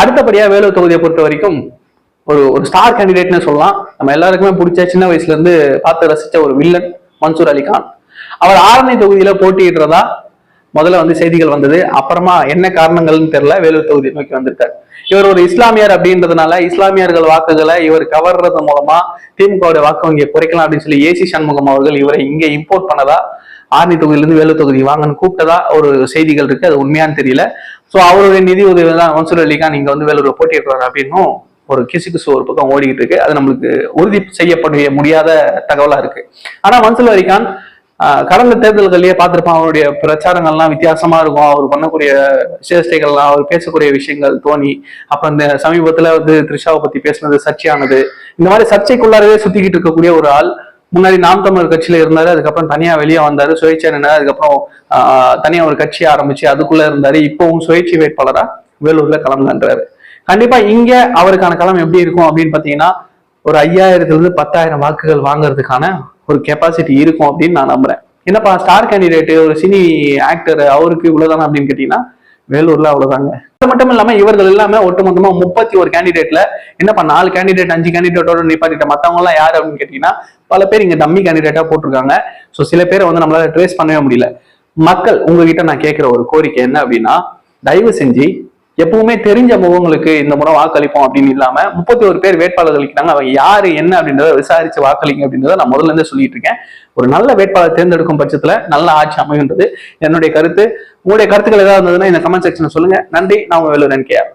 அடுத்தபடியா வேலூர் தொகுதியை பொறுத்த வரைக்கும் ஒரு ஒரு ஸ்டார் கேண்டிடேட்னு சொல்லலாம். நம்ம எல்லாருக்குமே பிடிச்ச சின்ன வயசுல இருந்து பார்த்து ரசிச்ச ஒரு வில்லன் மன்சூர் அலிகான். அவர் ஆரணி தொகுதியில போட்டியிடுறதா முதல்ல வந்து செய்திகள் வந்தது. அப்புறமா என்ன காரணங்கள்னு தெரியல வேலூர் தொகுதி நோக்கி வந்திருக்காரு. இவர் ஒரு இஸ்லாமியர் அப்படின்றதுனால இஸ்லாமியர்கள் வாக்குகளை இவர் கவர்றது மூலமா திமுகவுடைய வாக்கு வங்கியை குறைக்கலாம் அப்படின்னு சொல்லி ஏசி சண்முகம் அவர்கள் இவரை இங்க இம்போர்ட் பண்ணதா ஆரணி தொகுதியிலிருந்து வேலூர் தொகுதி வாங்கன்னு கூப்பிட்டதா ஒரு செய்திகள் இருக்கு அது உண்மையான்னு தெரியல. ஸோ அவருடைய நிதி உதவி தான் மன்சூர் அலிகான் இங்க வந்து வேலூர்ல போட்டியிடுறாரு அப்படின்னும் ஒரு கிசுகிசு ஒரு பக்கம் ஓடிக்கிட்டு இருக்கு. அது நம்மளுக்கு உறுதி செய்யப்பட முடியாத தகவலா இருக்கு. ஆனா மன்சூர் அலிகான் கடந்த தேர்தல்கள்லயே பார்த்திருப்பான் அவருடைய பிரச்சாரங்கள்லாம் வித்தியாசமா இருக்கும். அவர் பண்ணக்கூடிய சேஷ்டைகள்லாம் அவர் பேசக்கூடிய விஷயங்கள் தோனி அப்புறம் இந்த சமீபத்துல வந்து த்ரிஷாவை பத்தி பேசினது சர்ச்சையானது. இந்த மாதிரி சர்ச்சைக்குள்ளாரவே சுத்திக்கிட்டு இருக்கக்கூடிய ஒரு ஆள். முன்னாடி நாம் தமிழர் கட்சியில இருந்தாரு அதுக்கப்புறம் தனியா வெளியே வந்தாரு சுயேட்சை நின்னாரு அதுக்கப்புறம் தனியா ஒரு கட்சி ஆரம்பிச்சு அதுக்குள்ள இருந்தாரு இப்பவும் சுயேட்சை வேட்பாளரா வேலூர்ல கிளம்புன்றாரு கண்டிப்பா இங்க அவருக்கான களம் எப்படி இருக்கும் அப்படின்னு பாத்தீங்கன்னா ஒரு ஐயாயிரத்துல இருந்து பத்தாயிரம் வாக்குகள் வாங்குறதுக்கான ஒரு கெப்பாசிட்டி இருக்கும் அப்படின்னு நான் நம்புறேன். என்னப்பா ஸ்டார் கேண்டிடேட் ஒரு சினி ஆக்டர் அவருக்கு இவ்வளவுதானா அப்படின்னு கேட்டீங்கன்னா வேலூர்ல அவ்வளவுதாங்க. அது மட்டும் இல்லாம இவர்கள் எல்லாமே ஒட்டுமொத்தமா முப்பத்தி ஒரு கேண்டிடேட்ல பண்ண நாலு கேண்டிடேட் அஞ்சு கேண்டிடேட்டோட நிப்பாட்டிட்ட மத்தவங்க எல்லாம் யாரு அப்படின்னு கேட்டீங்கன்னா பல பேர் இங்க டம்மி கேண்டிடேட்டா போட்டிருக்காங்க. சோ சில பேரை வந்து நம்மளால ட்ரேஸ் பண்ணவே முடியல. மக்கள் உங்ககிட்ட நான் கேட்கிற ஒரு கோரிக்கை என்ன அப்படின்னா தயவு செஞ்சு எப்பவுமே தெரிஞ்ச முகங்களுக்கு இந்த முறை வாக்களிப்போம் அப்படின்னு இல்லாம முப்பத்தி ஒரு பேர் வேட்பாளர்கள் இருக்கிறாங்க அவங்க யாரு என்ன அப்படின்றத விசாரிச்சு வாக்களிங்க அப்படின்றத நான் முதல்ல இருந்தே சொல்லிட்டு இருக்கேன். ஒரு நல்ல வேட்பாளர் தேர்ந்தெடுக்கும் பட்சத்துல நல்ல ஆட்சி அமைகின்றது. என்னுடைய கருத்து. உங்களுடைய கருத்துக்கள் ஏதாவது இருந்ததுன்னா இந்த கமெண்ட் செக்ஷன்ல சொல்லுங்க. நன்றி. நான் உங்க வேலூர் என்கேஆர்